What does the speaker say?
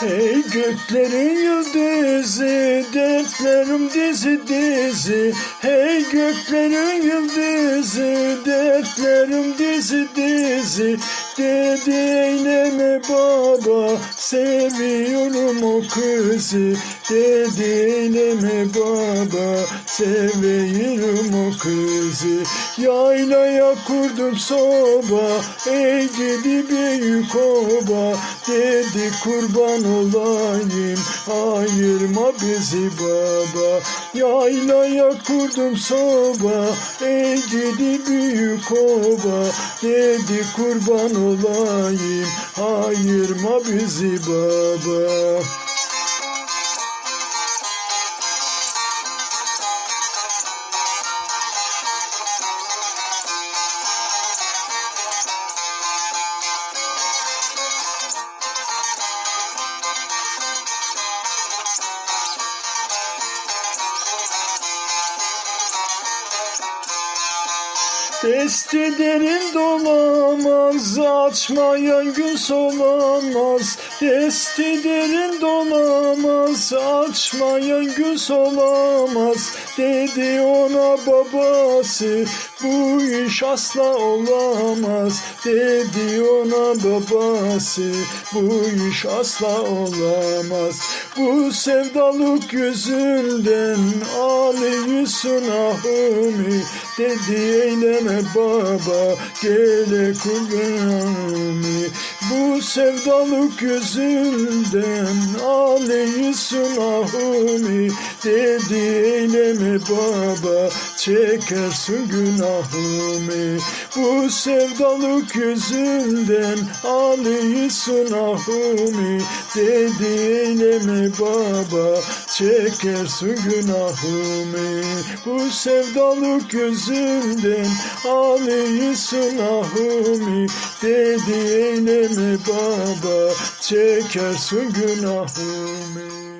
Hey göklerin yıldızı, dertlerim dizi dizi. Hey göklerin yıldızı, dertlerim dizi dizi. Dedi eyleme baba, seviyorum o kızı. Dedi eyleme baba, seviyorum o kızı. Yaylaya kurdum soba, ey gidi büyük oba. Dedi kurban olayım, ayırma bizi baba. Yaylaya kurdum soba, ey gidi büyük oba. Dedi kurban olayım, ayırma bizi baba. Testi derin dolamaz, açmayan gün solamaz. Testi derin dolamaz, açmayan gün solamaz. Dedi ona babası, bu iş asla olamaz. Dedi ona babası, bu iş asla olamaz. Bu sevdalık yüzünden ağlıyorsun ahımı. Dedi eyleme baba, gele kurbanımı. Bu sevdalık yüzünden ağlıyorsun ahımı. Dedi eyleme baba, çekersin günahımı. Bu sevdalık yüzünden ağlıyorsun ahımı. Dedi eyleme baba, çekersin günahımı. Bu sevdalık yüzünden ağlıyorsun ahımı. Dedi eyleme baba, çekersin günahımı.